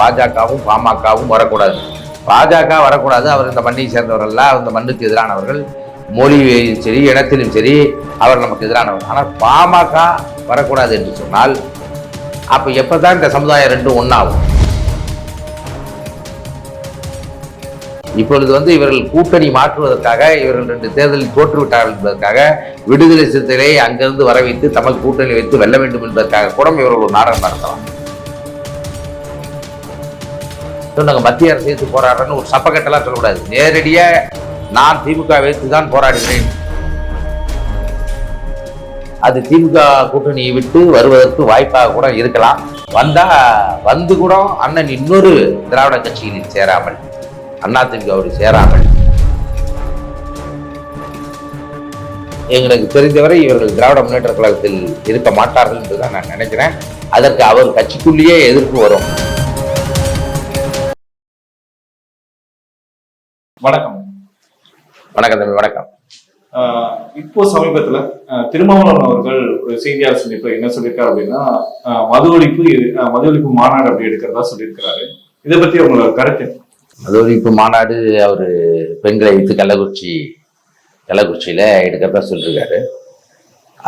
பாஜகவும் பாமகவும் வரக்கூடாது. பாஜக வரக்கூடாது. அவர் இந்த மண்ணை சேர்ந்தவர்கள் அந்த மண்ணுக்கு எதிரானவர்கள். மொழியிலும் சரி இனத்திலும் சரி அவர் நமக்கு எதிரானவர். ஆனால் பாமக வரக்கூடாது என்று சொன்னால் அப்போ எப்பதான் இந்த சமுதாயம் ரெண்டும் ஒன்றாகும் இப்பொழுது வந்து இவர்கள் கூட்டணி மாற்றுவதற்காக இவர்கள் ரெண்டு தேர்தலில் தோற்றுவிட்டார்கள் என்பதற்காக விடுதலை சிறுத்தைகளை அங்கிருந்து வர வைத்து தமிழ் கூட்டணி வைத்து வெல்ல வேண்டும் என்பதற்காக கூட இவர்கள் ஒரு நாடகம் நடத்தலாம். நாங்கள் மத்திய அரசு எடுத்து போராடுறேன்னு ஒரு சப்பக்கட்டெல்லாம் சொல்லக்கூடாது. நேரடியாக நான் திமுக வைத்து தான் போராடுகிறேன். அது திமுக கூட்டணியை விட்டு வருவதற்கு வாய்ப்பாக கூட இருக்கலாம். வந்தா வந்து கூட அண்ணன் இன்னொரு திராவிட கட்சியில் சேராமல் அண்ணா திமுகவோடு சேராமல். எங்களுக்கு தெரிந்தவரை இவர்கள் திராவிட முன்னேற்ற கழகத்தில் இருக்க மாட்டார்கள் என்று தான் நான் நினைக்கிறேன். அதற்கு அவர் கட்சிக்குள்ளேயே எதிர்ப்பு வரும். வணக்கம். வணக்கம் தம்பி வணக்கம். இப்போ சமீபத்துல திருமாவளவன் அவர்கள் ஒரு செய்தியாளர் சந்திப்பு என்ன சொல்லியிருக்காரு அப்படின்னா மது ஒழிப்பு மது ஒழிப்பு மாநாடு அப்படி எடுக்கிறதா சொல்லியிருக்கிறாரு. இதை பத்தி உங்களோட கருத்து ஒரு இப்போ மாநாடு அவர் பெண்களை வைத்து கள்ளக்குறிச்சி கள்ளக்குறிச்சியில் எடுக்கிறதா சொல்லியிருக்காரு.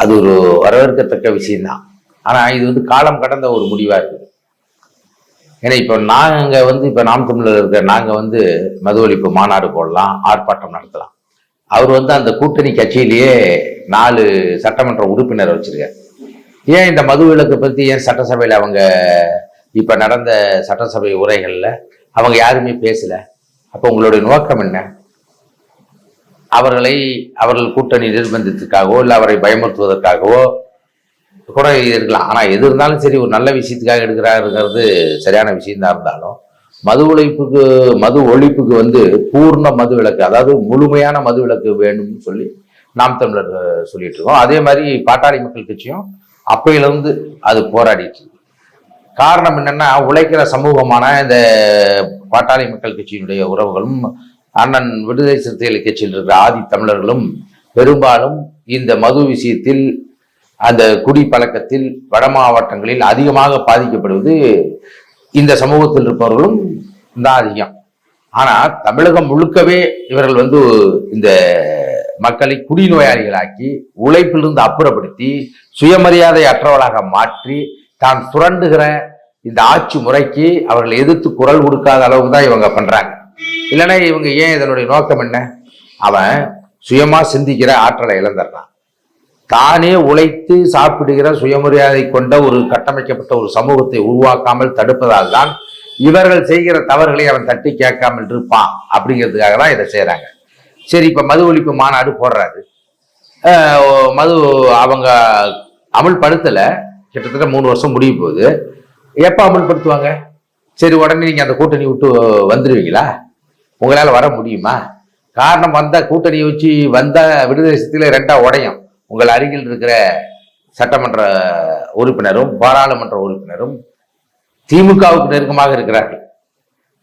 அது ஒரு வரவேற்கத்தக்க விஷயம்தான். ஆனால் இது வந்து காலம் கடந்த ஒரு முடிவாக இருக்குது. ஏன்னா இப்போ நாங்கள் வந்து இப்போ நாம் தமிழில் இருக்க நாங்கள் வந்து மது ஒழிப்பு மாநாடு போடலாம் ஆர்ப்பாட்டம் நடத்தலாம். அவர் வந்து அந்த கூட்டணி கட்சியிலேயே நாலு சட்டமன்ற உறுப்பினர் வச்சிருக்காரு. ஏன் இந்த மது விலக்கு பற்றி ஏன் சட்டசபையில் அவங்க இப்போ நடந்த சட்டசபை உரைகளில் அவங்க யாருமே பேசலை? அப்போ உங்களுடைய நோக்கம் என்ன? அவர்களை அவர்கள் கூட்டணி நிர்பந்தத்துக்காகவோ இல்லை அவரை பயமுறுத்துவதற்காகவோ கூட இருக்கலாம் ஆனால் எது இருந்தாலும் சரி ஒரு நல்ல விஷயத்துக்காக எடுக்கிறாருங்கிறது சரியான விஷயந்தான் இருந்தாலும் மது ஒழிப்புக்கு மது ஒழிப்புக்கு வந்து பூர்ண மது விளக்கு அதாவது முழுமையான மது விலக்கு வேணும்னு சொல்லி நாம் தமிழர் சொல்லிட்டு இருக்கோம். அதே மாதிரி பாட்டாளி மக்கள் கட்சியும் அப்பையிலிருந்து அது போராடிட்டு காரணம் என்னன்னா உழைக்கிற சமூகமான இந்த பாட்டாளி மக்கள் கட்சியினுடைய உறவுகளும் அண்ணன் விடுதலை சிறுத்தைகள் கட்சியில் இருக்கிற ஆதி தமிழர்களும் பெரும்பாலும் இந்த மது விஷயத்தில் அந்த குடி பழக்கத்தில் வட மாவட்டங்களில் அதிகமாக பாதிக்கப்படுவது இந்த சமூகத்தில் இருப்பவர்களும் தான் அதிகம். ஆனால் தமிழகம் முழுக்கவே இவர்கள் வந்து இந்த மக்களை குடிநோயாளிகளாக்கி உழைப்பிலிருந்து அப்புறப்படுத்தி சுயமரியாதை அற்றவளாக மாற்றி தான் சுரண்டுகிற இந்த ஆட்சி முறைக்கு அவர்கள் எதிர்த்து குரல் கொடுக்காத அளவுக்கு தான் இவங்க பண்றாங்க. இல்லைன்னா இவங்க ஏன் இதனுடைய நோக்கம் என்ன? அவன் சுயமா சிந்திக்கிற ஆற்றலை இழந்துடுறான். தானே உழைத்து சாப்பிடுகிற சுயமரியாதை கொண்ட ஒரு கட்டமைக்கப்பட்ட ஒரு சமூகத்தை உருவாக்காமல் தடுப்பதால் தான் இவர்கள் செய்கிற தவறுகளை அவன் தட்டி கேட்காமல் இருப்பான். அப்படிங்கிறதுக்காக தான் இதை செய்கிறாங்க சரி இப்போ மது ஒழிப்பு மாநாடு போடுறாரு. மது அவங்க அமல்படுத்தலை. கிட்டத்தட்ட மூணு வருஷம் முடிய போகுது. எப்போ அமல்படுத்துவாங்க? சரி உடனே நீங்கள் அந்த கூட்டணி விட்டு வந்துடுவீங்களா உங்களால் வர முடியுமா? காரணம் வந்த கூட்டணியை வச்சு வந்த விடுதலை சக்தியில் ரெண்டாக உடையும். உங்கள் அருகில் இருக்கிற சட்டமன்ற உறுப்பினரும் பாராளுமன்ற உறுப்பினரும் திமுகவுக்கு நெருக்கமாக இருக்கிறார்கள்.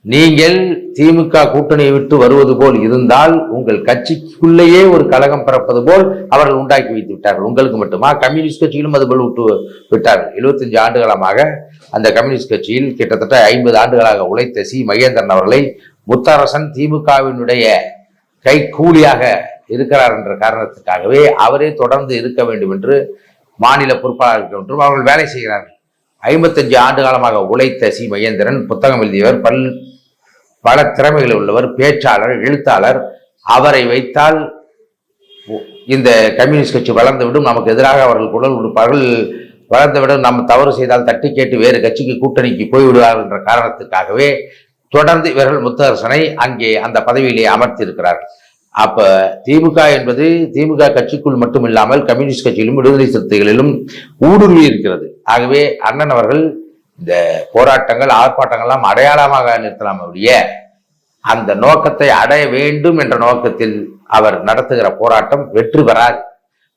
நீங்கள் திமுக கூட்டணியை விட்டு வருவது போல் இருந்தால் உங்கள் கட்சிக்குள்ளேயே ஒரு கழகம் பிறப்பது போல் அவர்கள் உண்டாக்கி வைத்து விட்டார்கள். உங்களுக்கு மட்டுமா? கம்யூனிஸ்ட் கட்சியிலும் அது போல் விட்டு விட்டார்கள். 75 ஆண்டுகளமாக அந்த கம்யூனிஸ்ட் கட்சியில் கிட்டத்தட்ட ஐம்பது ஆண்டுகளாக உழைத்த சி. மகேந்திரன் அவர்களை முத்தரசன் திமுகவினுடைய கை கூலியாக இருக்கிறார் என்ற காரணத்துக்காகவே அவரே தொடர்ந்து இருக்க வேண்டும் என்று மாநில பொறுப்பாளர்கள் இருக்க வேண்டும் அவர்கள் வேலை செய்கிறார்கள். ஐம்பத்தஞ்சு ஆண்டு காலமாக உழைத்த சி. மகேந்திரன் புத்தகம் எழுதியவர் பல் பல திறமைகள் உள்ளவர் பேச்சாளர் எழுத்தாளர். அவரை வைத்தால் இந்த கம்யூனிஸ்ட் கட்சி வளர்ந்துவிடும் நமக்கு எதிராக அவர்கள் குரல் கொடுப்பார்கள். வளர்ந்துவிடும் நம்ம தவறு செய்தால் தட்டி கேட்டு வேறு கட்சிக்கு கூட்டணிக்கு போய்விடுவார்கள் என்ற காரணத்துக்காகவே தொடர்ந்து இவர்கள் முத்தரசனை அங்கே அந்த பதவியிலே அமர்த்தியிருக்கிறார்கள். அப்ப திமுக என்பது திமுக கட்சிக்குள் மட்டும் இல்லாமல் கம்யூனிஸ்ட் கட்சியிலும் விடுதலை சிறுத்தைகளிலும் ஊடுருவி இருக்கிறது. ஆகவே அண்ணன் அவர்கள் இந்த போராட்டங்கள் ஆர்ப்பாட்டங்கள்லாம் அடையாளமாக நிறுத்தலாம் ஒழிய அந்த நோக்கத்தை அடைய வேண்டும் என்ற நோக்கத்தில் அவர் நடத்துகிற போராட்டம் வெற்றி பெறாது.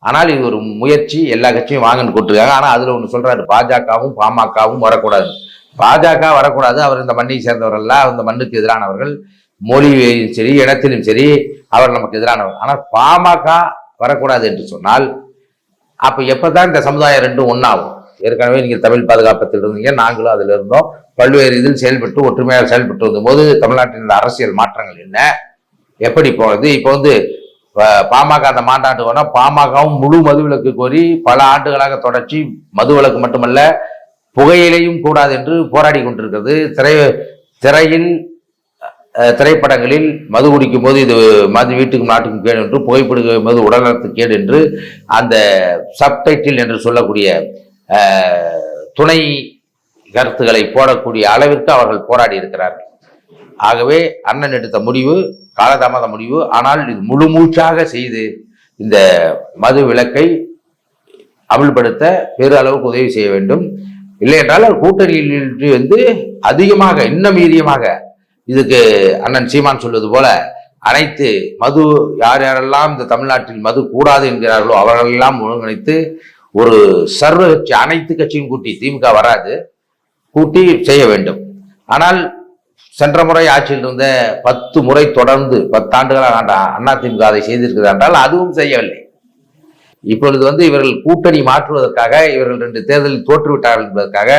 ஆனால் இது ஒரு முயற்சி எல்லா கட்சியும் வாங்கன்னு கூட்டிருக்காங்க ஆனால் அதுல ஒன்று சொல்றாரு பாஜகவும் பாமகவும் வரக்கூடாது. பாஜக வரக்கூடாது. அவர் இந்த மண்ணை சேர்ந்தவர்கள் இந்த மண்ணுக்கு எதிரானவர்கள். மொழியையும் சரி இனத்திலும் சரி அவர் நமக்கு எதிரானவர். ஆனால் பாமக வரக்கூடாது என்று சொன்னால் அப்போ எப்போ தான் இந்த சமுதாயம் ரெண்டும் ஒன்றாகும் ஏற்கனவே நீங்கள் தமிழ் பாதுகாப்பத்தில் இருந்தீங்க நாங்களும் அதில் இருந்தோம். பல்வேறு இதில் செயல்பட்டு ஒற்றுமையாக செயல்பட்டு வந்தபோது தமிழ்நாட்டின் இந்த அரசியல் மாற்றங்கள் என்ன? எப்படி போனது? இப்போ வந்து பாமக அந்த மாண்டாண்டு போனால் பாமகவும் முழு மதுவிலக்கு கோரி பல ஆண்டுகளாக தொடர்ச்சி மதுவிலக்கு மட்டுமல்ல புகையிலையும் கூடாது என்று போராடி கொண்டிருக்கிறது. திரை திரையில் திரைப்படங்களில் மது குடிக்கும் போது இது மது வீட்டுக்கும் நாட்டுக்கும் கேடு என்று புகைப்பிடிக்கும் போது உடல்நலத்துக்கு கேடு என்று அந்த சப்டைட்டில் என்று சொல்லக்கூடிய துணை கருத்துக்களை போடக்கூடிய அளவிற்கு அவர்கள் போராடி இருக்கிறார்கள். ஆகவே அண்ணன் எடுத்த முடிவு காலதாமத முடிவு. ஆனால் இது முழு மூச்சாக செய்து இந்த மது விலக்கை அமல்படுத்த பெரு அளவுக்கு உதவி செய்ய வேண்டும். இல்லை என்றால் கூட்டணியில் வந்து அதிகமாக இன்னும் மீதியமாக இதுக்கு அண்ணன் சீமான் சொல்வது போல அனைத்து மது யார் யாரெல்லாம் இந்த தமிழ்நாட்டில் மது கூடாது என்கிறார்களோ அவர்களெல்லாம் ஒருங்கிணைத்து ஒரு சர்வ கட்சி அனைத்து கட்சியும் கூட்டி திமுக வராது கூட்டி செய்ய வேண்டும். ஆனால் சென்ற முறை ஆட்சியில் இருந்த பத்து முறை தொடர்ந்து பத்தாண்டுகளாக ஆண்ட அதிமுக அதை செய்திருக்கிறது என்றால் அதுவும் செய்யவில்லை. இப்பொழுது வந்து இவர்கள் கூட்டணி மாற்றுவதற்காக இவர்கள் ரெண்டு தேர்தலில் தோற்றுவிட்டார்கள் என்பதற்காக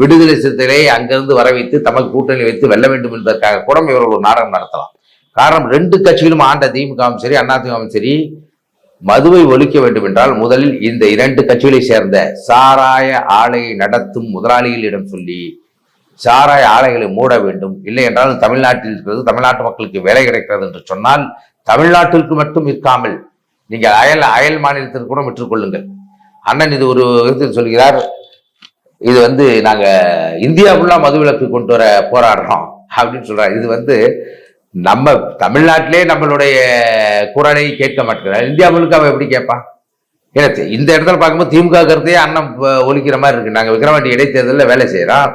விடுதலை சிறுத்தைகளை அங்கிருந்து வர வைத்து தமக்கு கூட்டணி வைத்து வெல்ல வேண்டும் என்பதற்காக கூட இவர்கள் ஒரு நாடகம் நடத்தலாம். காரணம் ரெண்டு கட்சிகளும் ஆண்ட திமுகவும் சரி அதிமுகவும் சரி மதுவை ஒழிக்க வேண்டும் என்றால் முதலில் இந்த இரண்டு கட்சிகளை சேர்ந்த சாராய ஆலையை நடத்தும் முதலாளிகளிடம் சொல்லி சாராய ஆலைகளை மூட வேண்டும். இல்லை என்றால் தமிழ்நாட்டில் இருக்கிறது தமிழ்நாட்டு மக்களுக்கு வேலை கிடைக்கிறது என்று சொன்னால் தமிழ்நாட்டிற்கு மட்டும் இருக்காமல் நீங்கள் அயல் அயல் மாநிலத்திற்கு கூட விற்றுக்கொள்ளுங்கள் அண்ணன் இது ஒரு விதத்தில் சொல்கிறார் இது வந்து நாங்கள் இந்தியா ஃபுல்லா மதுவிலக்கு கொண்டு வர போராடுறோம் அப்படின்னு சொல்கிறார் இது வந்து நம்ம தமிழ்நாட்டிலே நம்மளுடைய குரலை கேட்க மாட்டேங்கிறார். இந்தியா முழுக்க அவன் எப்படி கேட்பான்? ஏன்னா இந்த இடத்துல பார்க்கும்போது திமுக கருத்தையே அண்ணன் ஒழிக்கிற மாதிரி இருக்கு. நாங்கள் விக்கிரவாண்டி இடைத்தேர்தலில் வேலை செய்கிறோம்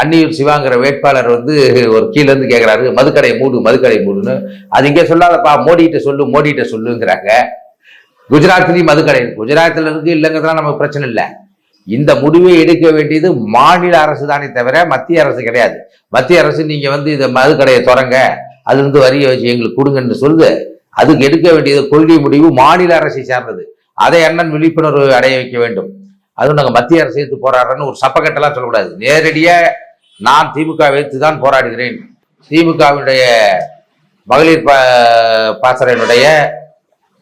அன்னியூர் சிவாங்கிற வேட்பாளர் வந்து ஒரு கீழேருந்து கேட்குறாரு மதுக்கடை மூடு மதுக்கடை மூடுன்னு. அது இங்கே சொல்லாதப்பா மோடிகிட்ட சொல்லு மோடிகிட்ட சொல்லுங்கிறாங்க. குஜராத்லயும் மது கடை குஜராத்தில் இருக்கு இல்லைங்கிறதுலாம் நமக்கு பிரச்சனை இல்லை. இந்த முடிவை எடுக்க வேண்டியது மாநில அரசு தானே தவிர மத்திய அரசு கிடையாது. மத்திய அரசு நீங்க வந்து இந்த மதுக்கடையை தொடங்க. அதுலேருந்து வரிய வரியை வச்சு எங்களுக்கு கொடுங்கன்னு சொல்லுது. அதுக்கு எடுக்க வேண்டியது கொள்கை முடிவு மாநில அரசை சார்ந்தது. அதை அண்ணன் விழிப்புணர்வு அடைய வைக்க வேண்டும். அதுவும் நாங்கள் மத்திய அரசு எடுத்து போராடுறோன்னு ஒரு சப்பக்கட்டெல்லாம் சொல்லக்கூடாது. நேரடியாக நான் திமுக வைத்து தான் போராடுகிறேன். திமுகவினுடைய மகளிர் பா பாசறையினுடைய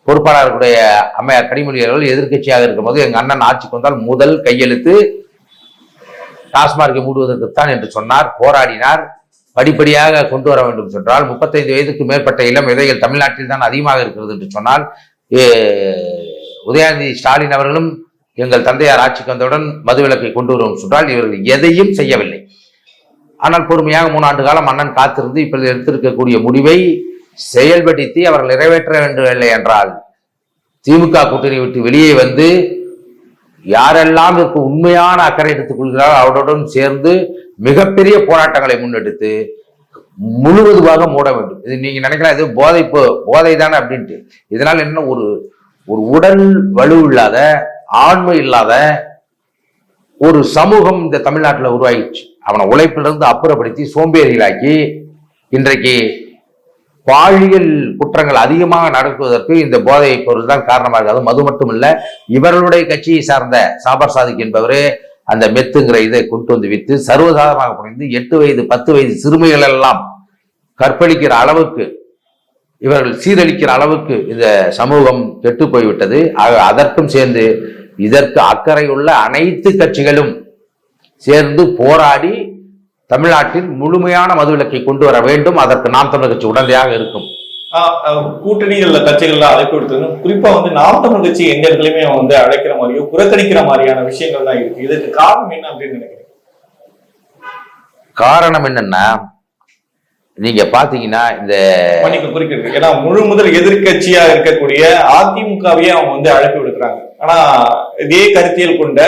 பொறுப்பாளர்களுடைய அம்மையார் கனிமொழி அவர்கள் எதிர்க்கட்சியாக இருக்கும்போது எங்கள் அண்ணன் ஆட்சிக்கு வந்தால் முதல் கையெழுத்து டாஸ்மார்க்கை மூடுவதற்குத்தான் என்று சொன்னார் போராடினார் படிப்படியாக கொண்டு வர வேண்டும் என்றால் முப்பத்தைந்து வயதுக்கு மேற்பட்ட இளம் விதைகள் தமிழ்நாட்டில் தான் அதிகமாக இருக்கிறது என்று சொன்னால் உதயாநிதி உதயநிதி ஸ்டாலின் அவர்களும் எங்கள் தந்தையார் ஆட்சிக்கு வந்தவுடன் மதுவிலக்கை கொண்டு வருவோம் சொன்னால் இவர்கள் எதையும் செய்யவில்லை. ஆனால் பொறுமையாக மூணாண்டு காலம் அண்ணன் காத்திருந்து இப்பொழுது எடுத்திருக்கக்கூடிய முடிவை செயல்படுத்தி அவர்கள் நிறைவேற்ற வேண்டவில்லை என்றால் திமுக கூட்டணி விட்டு வெளியே வந்து யாரெல்லாம் இதற்கு உண்மையான அக்கறை எடுத்துக் கொள்கிறார்கள் அவருடன் சேர்ந்து மிகப்பெரிய போராட்டங்களை முன்னெடுத்து முழுவதுமாக மூட வேண்டும். இது நீங்க நினைக்கலாம் இது போதை போ- போதை தானே அப்படின்ட்டு. இதனால் என்ன ஒரு ஒரு உடல் வலு இல்லாத ஆண்மை இல்லாத ஒரு சமூகம் இந்த தமிழ்நாட்டில் உருவாகிடுச்சு அவனை உழைப்பிலிருந்து அப்புறப்படுத்தி சோம்பேறிகளாக்கி இன்றைக்கு பாலியல் குற்றங்கள் அதிகமாக நடக்குவதற்கு இந்த போதை பொருள் தான் காரணமாக இருக்காது. மது மட்டுமல்ல இவர்களுடைய கட்சியை சார்ந்த சாபர் சாதிக் என்பவரே அந்த மெத்துங்கிற இதை கொண்டு வந்து வித்து சர்வசாதாரணமாக புரிந்து எட்டு வயது பத்து வயது சிறுமிகள் எல்லாம் கற்பழிக்கிற அளவுக்கு இவர்கள் சீரழிக்கிற அளவுக்கு இந்த சமூகம் கெட்டு போய்விட்டது. ஆக அதற்கும் சேர்ந்து இதற்கு அக்கறை உள்ள அனைத்து கட்சிகளும் சேர்ந்து போராடி தமிழ்நாட்டில் முழுமையான மதுவிலக்கை கொண்டு வர வேண்டும். அதற்கு நாம் தமிழர் கட்சி உடனடியாக இருக்கும். கூட்டணிகள்ல கட்சிகள்ல அழைப்பு விடுத்தது குறிப்பா வந்து நாம் தமிழ் கட்சி எந்த இடத்துலயுமே வந்து அழைக்கிற மாதிரியோ புறக்கணிக்கிற மாதிரியான விஷயங்கள் தான் இருக்கு. இதுக்கு காரணம் என்ன அப்படின்னு நினைக்கிறேன் காரணம் என்னன்னா நீங்க பாத்தீங்கன்னா இந்த மன்னிக்க குறிக்கிறது ஏன்னா முழு முதல் எதிர்க்கட்சியா இருக்கக்கூடிய அதிமுகவையே அவங்க வந்து அழைப்பு விடுக்கிறாங்க. ஆனா இதே கருத்தியல் கொண்ட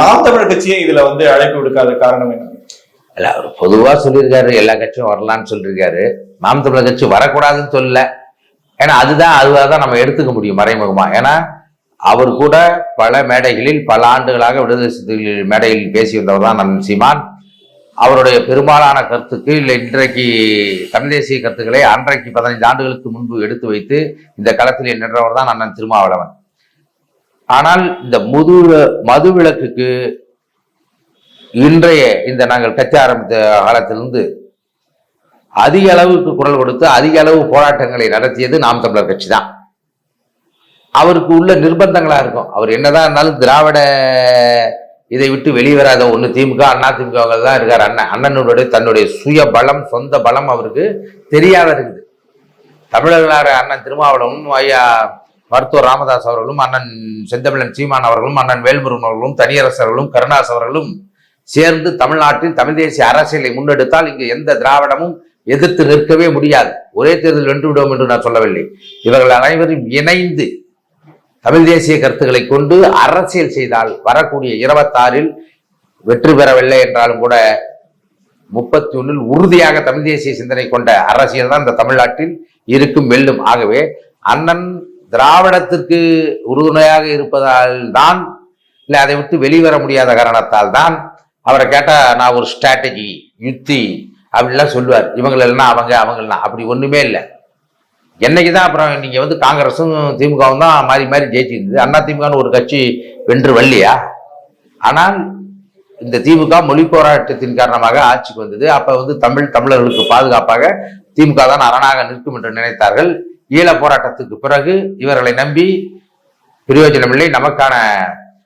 நாம் தமிழர் கட்சியை இதுல வந்து அழைப்பு விடுக்காத காரணம் என்ன? இல்ல அவர் பொதுவா சொல்லியிருக்காரு எல்லா கட்சியும் வரலான்னு சொல்லியிருக்காரு. நாம் தமிழர் கட்சி வரக்கூடாதுன்னு சொல்லல. ஏன்னா அதுதான் அதுவாக தான் நம்ம எடுத்துக்க முடியும் மறைமுகமா. ஏன்னா அவர் கூட பல மேடைகளில் பல ஆண்டுகளாக விடுதலை சிறுத்தைகள் மேடையில் பேசி வந்தவர் தான் நன் சீமான். அவருடைய பெரும்பாலான கருத்துக்கு இல்லை இன்றைக்கு தமிழ் தேசிய கருத்துக்களை அன்றைக்கு பதினைந்து ஆண்டுகளுக்கு முன்பு எடுத்து வைத்து இந்த களத்தில் நின்றவர் தான் அண்ணன் திருமாவளவன். ஆனால் இந்த முது மதுவிலக்குக்கு இன்றைய இந்த நாங்கள் கட்சி ஆரம்பித்த காலத்திலிருந்து அதிக அளவுக்கு குரல் கொடுத்து அதிக அளவு போராட்டங்களை நடத்தியது நாம் தமிழர் கட்சி தான் அவருக்கு உள்ள நிர்பந்தங்களாக இருக்கும். அவர் என்னதான் இருந்தாலும் திராவிட இதை விட்டு வெளியே வராத ஒன்று திமுக அண்ணா திமுக தான் இருக்கார். அண்ணன் அண்ணனுடைய தன்னுடைய சுய பலம் சொந்த பலம் அவருக்கு தெரியாத இருக்குது. தமிழர்களார் அண்ணன் திருமாவளவனும் ஐயா மருத்துவர் ராமதாஸ் அவர்களும் அண்ணன் செந்தமிழன் சீமான் அவர்களும் அண்ணன் வேல்முருகன் அவர்களும் தனியரசர்களும் கருணாஸ் அவர்களும் சேர்ந்து தமிழ்நாட்டில் தமிழ் தேசிய அரசியலை முன்னெடுத்தால் இங்கு எந்த திராவிடமும் எதிர்த்து நிற்கவே முடியாது. ஒரே தேர்தல் வென்றுவிடும் என்று நான் சொல்லவில்லை. இவர்கள் அனைவரும் இணைந்து தமிழ் தேசிய கருத்துக்களை கொண்டு அரசியல் செய்தால் வரக்கூடிய இருபத்தாறில் வெற்றி பெறவில்லை என்றாலும் கூட முப்பத்தி ஒன்றில் உறுதியாக தமிழ் தேசிய சிந்தனை கொண்ட அரசியல் தான் இந்த தமிழ்நாட்டில் இருக்கும் வெல்லும் ஆகவே அண்ணன் திராவிடத்திற்கு உறுதுணையாக இருப்பதால் தான் இல்லை அதை விட்டு வெளிவர முடியாத காரணத்தால் தான் அவரை கேட்டால் நான் ஒரு ஸ்ட்ராட்டஜி யுத்தி அப்படிலாம் சொல்லுவார். இவங்களெல்லாம் அவங்க அவங்களாம் அப்படி ஒன்றுமே இல்லை. என்னைக்கு தான் அப்புறம் நீங்கள் வந்து காங்கிரஸும் திமுகவும் தான் மாறி மாறி ஜெயிச்சிருந்தது அண்ணா திமுகன்னு ஒரு கட்சி வென்று வரலையா? ஆனால் இந்த திமுக மொழி போராட்டத்தின் காரணமாக ஆட்சிக்கு வந்தது. அப்போ வந்து தமிழ் தமிழர்களுக்கு பாதுகாப்பாக திமுக தான் அரணாக நிற்கும் என்று நினைத்தார்கள். ஈழ போராட்டத்துக்கு பிறகு இவர்களை நம்பி பிரயோஜனமில்லை. நமக்கான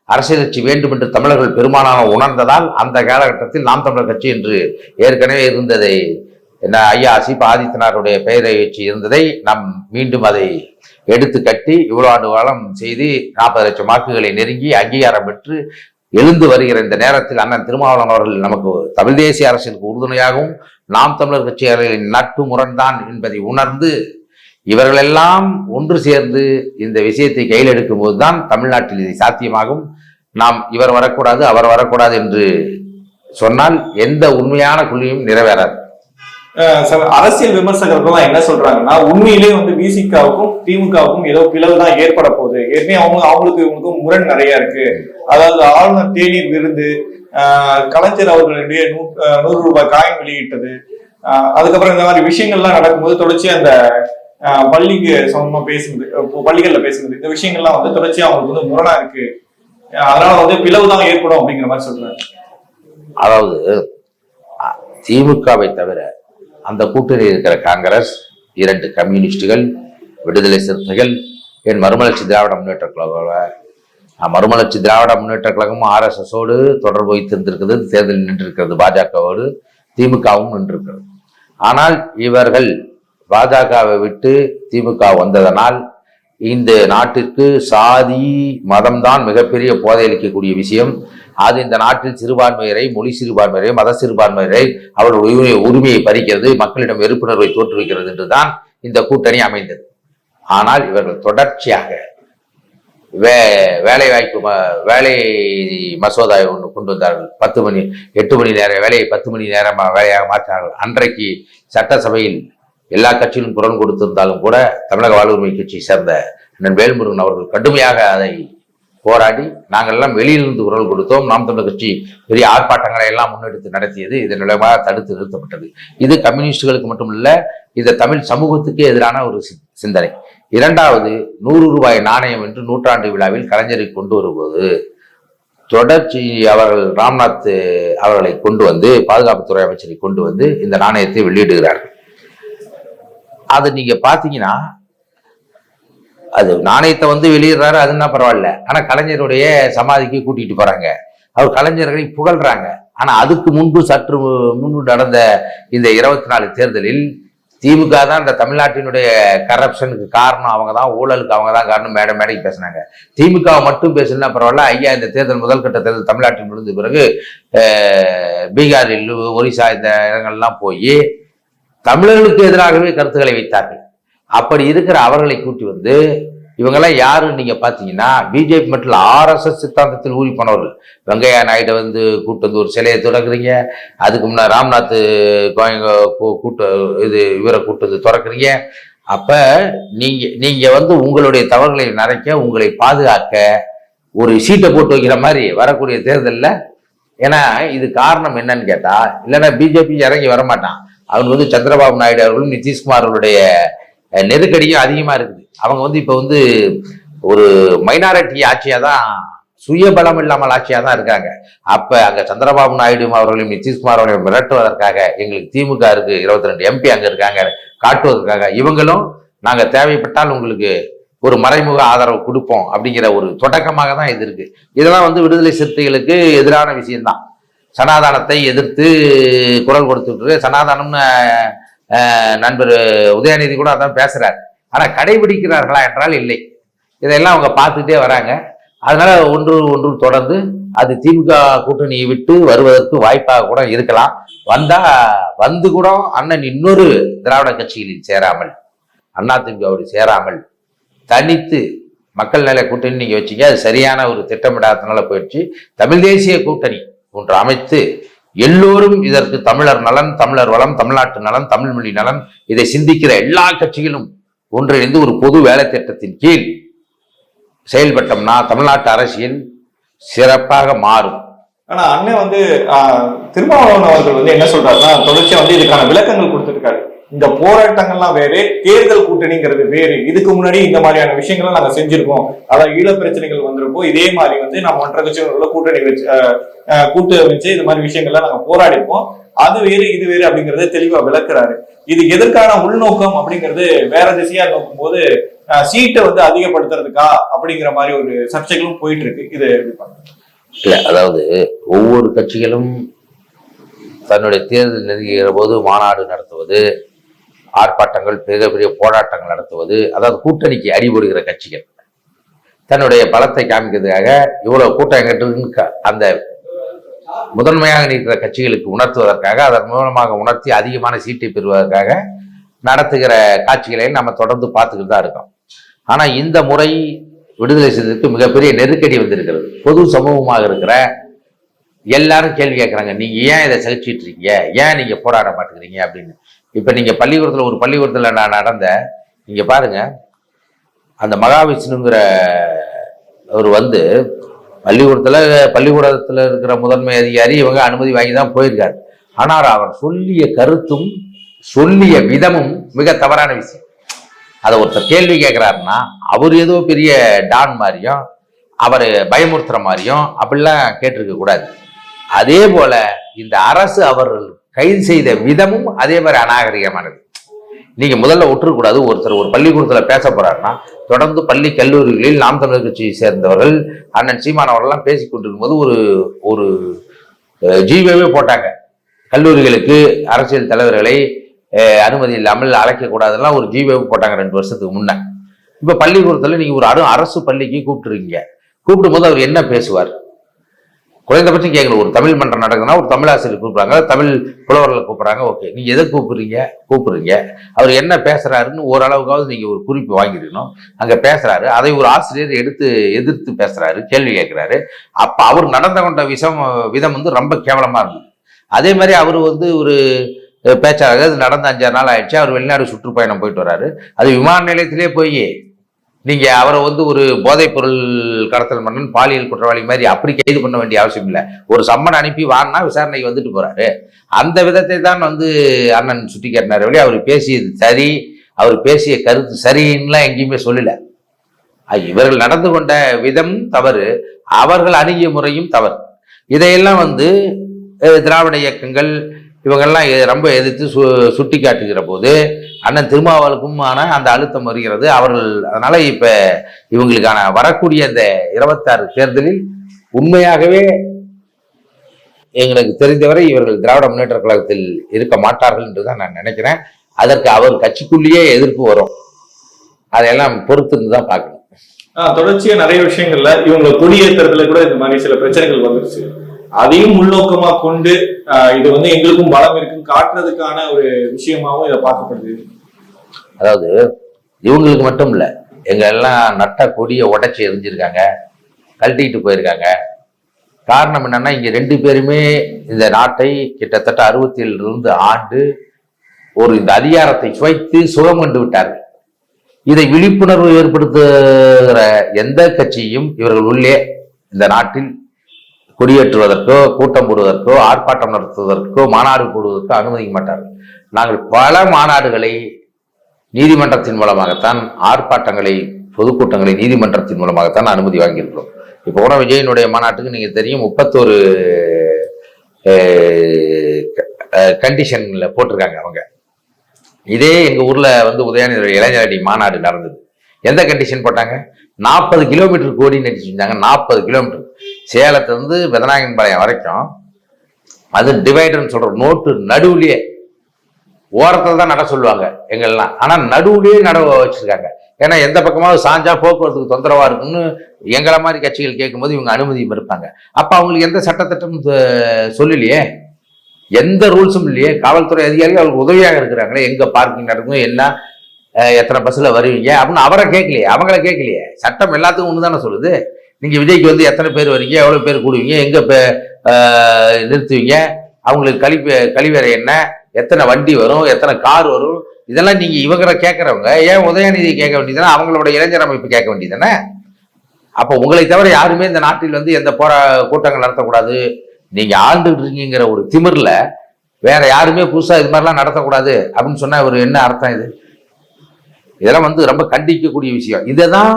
அரசியல் கட்சி வேண்டும் என்று தமிழர்கள் பெரும்பாலான உணர்ந்ததால் அந்த காலகட்டத்தில் நாம் தமிழர் கட்சி என்று ஏற்கனவே இருந்ததை என்ன ஐயா அசிப் ஆதித்தனாருடைய பெயரை வச்சு இருந்ததை நாம் மீண்டும் அதை எடுத்து கட்டி இவ்வளவு ஆண்டு காலம் செய்து நாற்பது லட்சம் வாக்குகளை நெருங்கி அங்கீகாரம் பெற்று எழுந்து வருகிற இந்த நேரத்தில் அண்ணன் திருமாவளவன் அவர்கள் நமக்கு தமிழ் தேசிய அரசியலுக்கு உறுதுணையாகவும் நாம் தமிழர் கட்சியாளர்களின் நட்பு முரண்தான் என்பதை உணர்ந்து இவர்களெல்லாம் ஒன்று சேர்ந்து இந்த விஷயத்தை கையில் எடுக்கும் போதுதான் தமிழ்நாட்டில் இதை சாத்தியமாகும். நாம் இவர் வரக்கூடாது அவர் வரக்கூடாது என்று சொன்னால் எந்த உண்மையான குழியும் நிறைவேறாது. சில அரசியல் விமர்சகர்கள் என்ன சொல்றாங்கன்னா உண்மையிலேயே வந்து விசிகாவுக்கும் திமுகவுக்கும் ஏதோ பிளவு தான் ஏற்பட போகுது. ஏற்கனவே அவங்க அவங்களுக்கு இவங்களுக்கும் முரண் நிறைய இருக்கு. அதாவது ஆளுநர் தேநீர் விருந்து கலைஞர் அவர்களுடைய நூ- நூறு ரூபாய் காயம் வெளியிட்டது அதுக்கப்புறம் இந்த மாதிரி விஷயங்கள்லாம் நடக்கும்போது தொடர்ச்சி அந்த பள்ளிக்கு சம்பந்தமா பேசுனது பள்ளிகள்ல பேசுனது. இந்த விஷயங்கள்லாம் வந்து தொடர்ச்சியா அவங்களுக்கு வந்து முரணா இருக்கு. அதனால வந்து பிளவு தான் ஏற்படும் அப்படிங்கிற மாதிரி சொல்றாங்க. அதாவது திமுகவை தவிர அந்த கூட்டணியில் இருக்கிற காங்கிரஸ் இரண்டு கம்யூனிஸ்டுகள் விடுதலை சிறுத்தைகள் என் மறுமலர்ச்சி திராவிட முன்னேற்ற கழகம் மறுமலர்ச்சி திராவிட முன்னேற்ற கழகமும் ஆர்எஸ்எஸோடு தொடர்பு வைத்திருந்திருக்கிறது தேர்தலில் நின்றிருக்கிறது பாஜகவோடு திமுகவும் நின்றிருக்கிறது. ஆனால் இவர்கள் பாஜகவை விட்டு திமுக வந்ததனால் இந்த நாட்டிற்கு சாதி மதம்தான் மிகப்பெரிய போதை அளிக்கக்கூடிய விஷயம். அது இந்த நாட்டில் சிறுபான்மையரை மொழி சிறுபான்மையரை மத சிறுபான்மையரை அவருடைய உரிமையை- உரிமையை பறிக்கிறது மக்களிடம் வெறுப்புணர்வை தோற்றுவிக்கிறது என்றுதான் இந்த கூட்டணி அமைந்தது. ஆனால் இவர்கள் தொடர்ச்சியாக வே வேலை வாய்ப்பு ம- வேலை மசோதாவை ஒன்று கொண்டு வந்தார்கள். பத்து மணி எட்டு மணி நேரம் வேலையை பத்து மணி நேரமாக வேலையாக மாற்றினார்கள். அன்றைக்கு சட்டசபையில் எல்லா கட்சியிலும் குரல் கொடுத்திருந்தாலும் கூட தமிழக வாழ்வுரிமை கட்சியை சேர்ந்த அண்ணன் வேல்முருகன் அவர்கள் கடுமையாக அதை போராடி நாங்கள் எல்லாம் வெளியிலிருந்து குரல் கொடுத்தோம். நாம் தமிழர் கட்சி பெரிய ஆர்ப்பாட்டங்களை எல்லாம் முன்னெடுத்து நடத்தியது. இதன் விளைவாக தடுத்து நிறுத்தப்பட்டது. இது கம்யூனிஸ்டுகளுக்கு மட்டுமல்ல இந்த தமிழ் சமூகத்துக்கு எதிரான ஒரு சி- சிந்தனை. இரண்டாவது நூறு ரூபாய் நாணயம் என்று நூற்றாண்டு விழாவில் கலைஞரை கொண்டு வரும்போது தொடர்ச்சி அவர்கள் ராம்நாத் அவர்களை கொண்டு வந்து பாதுகாப்புத்துறை அமைச்சரை கொண்டு வந்து இந்த நாணயத்தை வெளியிடுகிறார்கள். அது நீங்க பாத்தீங்கன்னா அது நாணயத்தை வந்து வெளியிடுறாரு அதுன்னா பரவாயில்ல. ஆனா கலைஞருடைய சமாதிக்கு கூட்டிட்டு போறாங்க. அவர் கலைஞர்களை புகழ்றாங்க. ஆனா அதுக்கு முன்பு சற்று முன்பு நடந்த இந்த இருபத்தி நாலு தேர்தலில் திமுக தான் இந்த தமிழ்நாட்டினுடைய கரப்ஷனுக்கு காரணம். அவங்க தான் ஊழலுக்கு அவங்க தான் காரணம். மேடம் மேடைக்கு பேசினாங்க. திமுக மட்டும் பேசலன்னா பரவாயில்ல. ஐயா இந்த தேர்தல் முதல் கட்ட தேர்தல் தமிழ்நாட்டில் முடிந்த பிறகு பீகாரில் ஒரிசா இந்த இடங்கள்லாம் போய் தமிழர்களுக்கு எதிராகவே கருத்துக்களை வைத்தார்கள். அப்படி இருக்கிற அவர்களை கூட்டி வந்து இவங்கெல்லாம் யாருன்னு நீங்க பாத்தீங்கன்னா பிஜேபி மட்டும் ஆர்எஸ்எஸ் சித்தாந்தத்தில் ஊறி போனவர்கள். வெங்கையா நாயுடு வந்து கூட்டு வந்து ஒரு சிலையை திறக்குறீங்க அதுக்கு முன்னே ராம்நாத் கூட்டு இது இவரை கூட்டு வந்து திறக்கிறீங்க. அப்ப நீங்க நீங்க வந்து உங்களுடைய தவறுகளை நிறைக்க உங்களை பாதுகாக்க ஒரு சீட்டை போட்டு வைக்கிற மாதிரி வரக்கூடிய தேர்தலில் ஏன்னா இது காரணம் என்னன்னு கேட்டா இல்லைன்னா பிஜேபி இறங்கி வரமாட்டான். அவங்க வந்து சந்திரபாபு நாயுடு அவர்களும் நிதிஷ்குமார் அவர்களுடைய நெருக்கடியும் அதிகமா இருக்குது. அவங்க வந்து இப்ப வந்து ஒரு மைனாரிட்டி ஆட்சியா தான் சுயபலம் இல்லாமல் ஆட்சியா தான் இருக்காங்க. அப்ப அங்க சந்திரபாபு நாயுடு அவர்களையும் நிதிஷ்குமார் அவர்களையும் மிரட்டுவதற்காக எங்களுக்கு திமுக இருக்கு இருபத்தி ரெண்டு எம்பி அங்க இருக்காங்க காட்டுவதற்காக. இவங்களும் நாங்க தேவைப்பட்டால் உங்களுக்கு ஒரு மறைமுக ஆதரவு கொடுப்போம் அப்படிங்கிற ஒரு தொடக்கமாக தான் இது இருக்கு. இதெல்லாம் வந்து விடுதலை சிறுத்தைகளுக்கு எதிரான விஷயம்தான். சனாதானத்தை எதிர்த்து குரல் கொடுத்துட்டு சனாதானம்னு நண்பர் உதயநிதி கூட அதான் பேசுறாரு. ஆனால் கடைபிடிக்கிறார்களா என்றால் இல்லை. இதெல்லாம் அவங்க பார்த்துட்டே வராங்க. அதனால ஒன்று ஒன்று தொடர்ந்து அது திமுக கூட்டணியை விட்டு வருவதற்கு வாய்ப்பாக கூட இருக்கலாம். வந்தா வந்து கூட அண்ணன் இன்னொரு திராவிட கட்சிகளில் சேராமல் அண்ணா திமுகவோடு சேராமல் தனித்து மக்கள் நல கூட்டணி நீங்க வச்சீங்க. அது சரியான ஒரு திட்டமிடாதனால போயிடுச்சு. தமிழ் தேசிய கூட்டணி ஒன்று அமைத்து எல்லோரும் இதற்கு தமிழர் நலன் தமிழர் வளம் தமிழ்நாட்டு நலன் தமிழ் மொழி நலன் இதை சிந்திக்கிற எல்லா கட்சிகளும் ஒன்றிணைந்து ஒரு பொது வேலை திட்டத்தின் கீழ் செயல்பட்டோம்னா தமிழ்நாட்டு அரசியல் சிறப்பாக மாறும். ஆனா அண்ணன் வந்து திருமாவளவன் அவர்கள் வந்து என்ன சொல்றாருன்னா தொடர்ச்சியா வந்து இதுக்கான விளக்கங்கள் கொடுத்துருக்காரு. இந்த போராட்டங்கள்லாம் வேறு தேர்தல் கூட்டணிங்கிறது வேறு. இதுக்கு முன்னாடி இந்த மாதிரியான விஷயங்களை நாங்க செஞ்சிருக்கோம். அதாவது ஈழ பிரச்சனைகள் வந்திருப்போ இதே மாதிரி வந்து நம்ம ஒன்றரை கட்சிகளோட கூட்டணி வச்சு கூட்டு வச்சு இந்த மாதிரி விஷயங்கள்லாம் நாங்க போராடிப்போம் அது வேறு இது வேறு அப்படிங்கறத தெளிவா விளக்குறாரு. இது எதற்கான உள்நோக்கம் அப்படிங்கிறது வேற திசையா நோக்கும் போது சீட்டை வந்து அதிகப்படுத்துறதுக்கா அப்படிங்கிற மாதிரி ஒரு சர்ச்சைகளும் போயிட்டு இருக்கு இது எப்படி இல்ல அதாவது ஒவ்வொரு கட்சிகளும் தன்னுடைய தேர்தல் நெருங்குகிற போது மாநாடு நடத்துவது ஆர்ப்பாட்டங்கள் பெரிய பெரிய போராட்டங்கள் நடத்துவது அதாவது கூட்டணிக்கு அடிபடுகிற கட்சிகள். தன்னுடைய பலத்தை காமிக்கிறதுக்காக இவ்வளவு கூட்டம் எங்கிட்ட க- அந்த முதன்மையாக நிற்கிற கட்சிகளுக்கு உணர்த்துவதற்காக அதன் மூலமாக உணர்த்தி அதிகமான சீட்டை பெறுவதற்காக நடத்துகிற காட்சிகளை நம்ம தொடர்ந்து பார்த்துக்கிட்டு தான் இருக்கோம். ஆனால் இந்த முறை விடுதலை செய்ததுக்கு மிகப்பெரிய நெருக்கடி வந்திருக்கிறது. பொது சமூகமாக இருக்கிற எல்லாரும் கேள்வி கேட்குறாங்க நீங்கள் ஏன் இதை சகிச்சிட்டு இருக்கீங்க? ஏன் நீங்கள் போராட மாட்டேங்கிறீங்க? அப்படின்னு. இப்போ நீங்கள் பள்ளிக்கூடத்தில் ஒரு பள்ளிக்கூடத்தில் நான் நடந்தேன் நீங்கள் பாருங்க அந்த மகாவிஷ்ணுங்கிற அவர் வந்து பள்ளிக்கூடத்தில் பள்ளிக்கூடத்தில் இருக்கிற முதன்மை அதிகாரி இவங்க அனுமதி வாங்கி தான் போயிருக்காரு. ஆனால் அவர் சொல்லிய கருத்தும் சொல்லிய விதமும் மிக தவறான விஷயம். அதை ஒருத்தர் கேள்வி கேட்குறாருன்னா அவர் ஏதோ பெரிய டான் மாதிரியும் அவர் பயமுறுத்துகிற மாதிரியும் அப்படிலாம் கேட்டிருக்க கூடாது. அதே போல இந்த அரசு அவர்கள் கைது செய்த விதமும் அதே மாதிரி அநாகரிகமானது. நீங்க முதல்ல ஒற்றுக்கூடாது. ஒருத்தர் ஒரு பள்ளிக்கூடத்துல பேச போறாருன்னா தொடர்ந்து பள்ளி கல்லூரிகளில் நாம் தமிழர் கட்சியை சேர்ந்தவர்கள் அண்ணன் சீமான் அவர்கள்லாம் பேசிக் கொண்டிருக்கும் போது ஒரு ஒரு ஜீவோவே போட்டாங்க. கல்லூரிகளுக்கு அரசியல் தலைவர்களை அனுமதி இல்லாமல் அழைக்கக்கூடாதுலாம் ஒரு ஜீவோ போட்டாங்க ரெண்டு வருஷத்துக்கு முன்ன. இப்ப பள்ளிக்கூடத்துல நீங்க ஒரு அரு அரசு பள்ளிக்கு கூப்பிட்டுருக்கீங்க. கூப்பிடும் போது அவர் என்ன பேசுவார்? குறைந்தபட்சம் கேட்கணும் ஒரு தமிழ் மன்றம் நடக்குதுன்னா ஒரு தமிழ் ஆசிரியர் கூப்பிடுறாங்க தமிழ் புலவர்களை கூப்பிட்றாங்க ஓகே. நீங்கள் எதை கூப்பிடுறீங்க? கூப்பிடுறீங்க. அவர் என்ன பேசுகிறாருன்னு ஓரளவுக்காவது நீங்கள் ஒரு குறிப்பு வாங்கிருக்கணும். அங்கே பேசுகிறாரு அதை ஒரு ஆசிரியர் எடுத்து எதிர்த்து பேசுகிறாரு கேள்வி கேட்குறாரு. அப்போ அவர் நடந்து கொண்ட விஷம் விதம் வந்து ரொம்ப கேவலமாக இருந்தது. அதே மாதிரி அவர் வந்து ஒரு பேச்சாளர் அது நடந்து அஞ்சாறு நாள் ஆயிடுச்சு. அவர் வெளிநாடு சுற்றுப்பயணம் போயிட்டு வராரு. அது விமான நிலையத்திலே போய் நீங்க அவரை வந்து ஒரு போதைப் பொருள் கடத்தல் மன்னன் பாலியல் குற்றவாளி மாதிரி அப்படி கைது பண்ண வேண்டிய அவசியம் இல்லை. ஒரு சம்மன் அனுப்பி வான்னா விசாரணைக்கு வந்துட்டு போறாரு. அந்த விதத்தை தான் வந்து அண்ணன் சுட்டி காட்டினார் வழி அவர் பேசியது சரி அவர் பேசிய கருத்து சரின்னுலாம் எங்கேயுமே சொல்லல. இவர்கள் நடந்து கொண்ட விதம் தவறு அவர்கள் அணுகிய முறையும் தவறு. இதையெல்லாம் வந்து திராவிட இயக்கங்கள் இவங்கெல்லாம் ரொம்ப எதிர்த்து சு சுட்டி காட்டுகிற போது அண்ணன் திருமாவளுக்குமான அந்த அழுத்தம் வருகிறது. அவர்கள் அதனால இப்ப இவங்களுக்கான வரக்கூடிய அந்த இருபத்தாறு தேர்தலில் உண்மையாகவே எங்களுக்கு தெரிந்தவரை இவர்கள் திராவிட முன்னேற்ற கழகத்தில் இருக்க மாட்டார்கள் என்று தான் நான் நினைக்கிறேன். அதற்கு அவர் கட்சிக்குள்ளேயே எதிர்ப்பு வரும். அதையெல்லாம் பொறுத்திருந்து தான் பார்க்கணும். ஆஹ் தொடர்ச்சியா நிறைய விஷயங்கள்ல இவங்க கொடியேற்றத்துல கூட இந்த மாதிரி சில பிரச்சனைகள் வந்துருச்சு. அதையும் முன்னோக்கமா கொண்டு இது வந்து எங்களுக்கும் பலம் இருக்குன்னு காட்டுறதுக்கான ஒரு விஷயமாவும் இதை பார்க்கப்படுது. அதாவது இவங்களுக்கு மட்டும் இல்லை எங்க எல்லாம் நட்ட கொடியை உடைச்சி எரிஞ்சிருக்காங்க கழட்டிட்டு போயிருக்காங்க காரணம் என்னன்னா இங்க ரெண்டு பேருமே இந்த நாட்டை கிட்டத்தட்ட அறுபத்தி இருந்து ஆண்டு ஒரு இந்த அதிகாரத்தை சுவைத்து சுகம் கண்டு விட்டார்கள். இதை விழிப்புணர்வு ஏற்படுத்துகிற எந்த கட்சியும் இவர்கள் உள்ளே இந்த நாட்டில் கொடியேற்றுவதற்கோ கூட்டம் போடுவதற்கோ ஆர்ப்பாட்டம் நடத்துவதற்கோ மாநாடு போடுவதற்கோ அனுமதிக்க மாட்டார்கள். நாங்கள் பல மாநாடுகளை நீதிமன்றத்தின் மூலமாகத்தான் ஆர்ப்பாட்டங்களை பொதுக்கூட்டங்களை நீதிமன்றத்தின் மூலமாகத்தான் அனுமதி வாங்கியிருக்கிறோம். இப்போ கூட விஜயனுடைய மாநாட்டுக்கு நீங்க தெரியும் முப்பத்தோரு கண்டிஷன்ல போட்டிருக்காங்க அவங்க. இதே எங்க ஊர்ல வந்து உதயநிதி இளைஞரடி மாநாடு நடந்தது. எந்த கண்டிஷன் போட்டாங்க? நாற்பது கிலோமீட்டர் கோடின்னு செஞ்சாங்க நாற்பது கிலோமீட்டர். சேலத்திலேருந்து வெதநாயகன் பாளையம் வரைக்கும் அது டிவைடர்னு சொல்ற நோட்டு நடுவுலயே ஓரத்தில் தான் நட சொல்லுவாங்க எங்கெல்லாம் ஆனா நடுவுலயே நட வச்சிருக்காங்க. ஏன்னா எந்த பக்கமாவது சாஞ்சா போக்குவரத்துக்கு தொந்தரவா இருக்குன்னு எங்களை மாதிரி கட்சிகள் கேட்கும்போது இவங்க அனுமதியும் இருப்பாங்க. அப்ப அவங்களுக்கு எந்த சட்டத்திட்டமும் சொல்லலையே? எந்த ரூல்ஸும் இல்லையே? காவல்துறை அதிகாரிகள் அவங்களுக்கு உதவியாக இருக்கிறாங்களே? எங்க பார்க்கிங் நடக்கும் என்ன எத்தனை பஸ்ல வருவீங்க? அப்படின்னு அவரை கேட்கலையே. அவங்கள கேட்கலையே. சட்டம் எல்லாத்துக்கும் ஒன்று தானே சொல்லுது? நீங்கள் விஜய்க்கு வந்து எத்தனை பேர் வரீங்க எவ்வளோ பேர் கூடுவீங்க எங்கே பே- நிறுத்துவீங்க அவங்களுக்கு கழிப்பு கழிவறை என்ன எத்தனை வண்டி வரும் எத்தனை கார் வரும் இதெல்லாம் நீங்கள் இவங்களை கேட்குறவங்க ஏன் உதயநிதி கேட்க வேண்டியதுனா அவங்களோட இளைஞர் அமைப்பு கேட்க வேண்டியதுதானே? அப்போ உங்களை தவிர யாருமே இந்த நாட்டில் வந்து எந்த போரா கூட்டங்கள் நடத்தக்கூடாது. நீங்கள் ஆழ்ந்துட்டு இருக்கீங்கிற ஒரு திமிரில் வேற யாருமே புதுசாக இது மாதிரிலாம் நடத்தக்கூடாது அப்படின்னு சொன்னால் ஒரு என்ன அர்த்தம் இது? இதெல்லாம் வந்து ரொம்ப கண்டிக்கக்கூடிய விஷயம். இதை தான்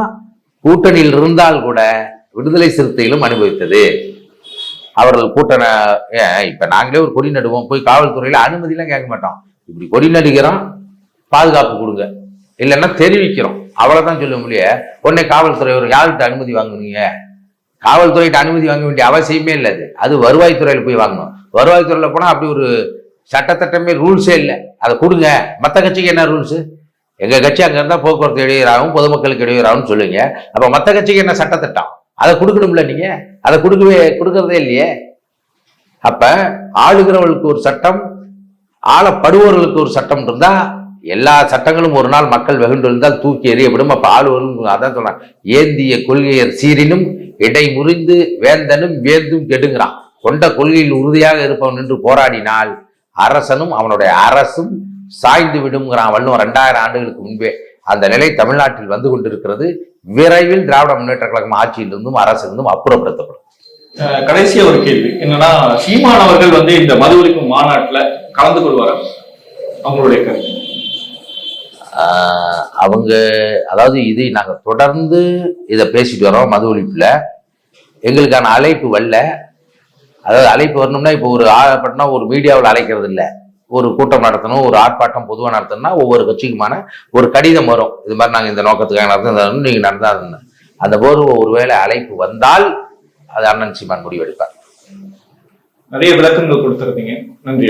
கூட்டணியில் இருந்தால் கூட விடுதலை சிறுத்தைகளும் அனுபவித்தது. அவர்கள் கூட்டண இப்ப நாங்களே ஒரு கொடி நடுவோம் போய் காவல்துறையில அனுமதியெல்லாம் கேட்க மாட்டோம். இப்படி கொடி நடுகிறோம் பாதுகாப்பு கொடுங்க. இல்லைன்னா தெரிவிக்கிறோம். அவ்வளவுதான் சொல்ல முடிய. உடனே காவல்துறை ஒரு யார்கிட்ட அனுமதி வாங்குனீங்க? காவல்துறையிட்ட அனுமதி வாங்க வேண்டிய அவசியமே இல்லை அது. அது வருவாய்த்துறையில போய் வாங்கணும். வருவாய்த்துறையில போனா அப்படி ஒரு சட்டத்திட்டமே ரூல்ஸே இல்லை. அதை கொடுங்க. மற்ற கட்சிக்கு என்ன ரூல்ஸு எங்கள் கட்சி அங்கே இருந்தால் போக்குவரத்து இடையூறாகும் பொதுமக்களுக்கு இடையூறாகும் சொல்லுங்க அப்போ மற்ற கட்சிக்கு என்ன சட்டத்திட்டம் அதை கொடுக்கணும்ல நீங்கள் அதை கொடுக்கவே கொடுக்கறதே இல்லையே. அப்போ ஆளுகிறவர்களுக்கு ஒரு சட்டம் ஆளப்படுவர்களுக்கு ஒரு சட்டம் இருந்தால் எல்லா சட்டங்களும் ஒரு நாள் மக்கள் வெகுண்டு இருந்தால் தூக்கி எறியப்படும். அப்போ ஆளுவரும் அதான் சொன்னாங்க ஏந்திய கொள்கையர் சீரினும் இடை முறிந்து வேந்தனும் வேந்தும் கெடுங்கிறான். கொண்ட கொள்கையில் உறுதியாக இருப்பவன் என்று போராடினால் அரசனும் அவனுடைய அரசும் சாய்ந்து விடுங்கிறான் வள்ளுவன் ரெண்டாயிரம் ஆண்டுகளுக்கு முன்பே. அந்த நிலை தமிழ்நாட்டில் வந்து கொண்டிருக்கிறது. விரைவில் திராவிட முன்னேற்ற கழகம் ஆட்சியிலிருந்தும் அரசிலிருந்தும் அப்புறப்படுத்தப்படும். கடைசியா ஒரு கேள்வி. என்னன்னா சீமான் அவர்கள் வந்து இந்த மது ஒழிப்பு மாநாட்டுல கலந்து கொள்வாரா? அவங்களுடைய கருத்து. அவங்க அதாவது இது நாங்க தொடர்ந்து இதை பேசிட்டு வரோம் மது ஒழிப்புல. எங்களுக்கான அழைப்பு வரல. அதாவது அழைப்பு வரணும்னா இப்போ ஒரு ஆப்பட்டினா ஒரு மீடியாவில் அழைக்கிறது இல்லை ஒரு கூட்டம் நடத்தணும் ஒரு ஆர்ப்பாட்டம் பொதுவாக நடத்தணும்னா ஒவ்வொரு கட்சிக்குமான ஒரு கடிதம் வரும். இது மாதிரி நாங்கள் இந்த நோக்கத்துக்காக நடத்தணும் நீங்க நடந்தா அந்த போது ஒருவேளை அழைப்பு வந்தால் அது அண்ணன் சீமான் முடிவெடுப்பார். நிறைய விளக்கங்கள் கொடுத்துருந்தீங்க நன்றி.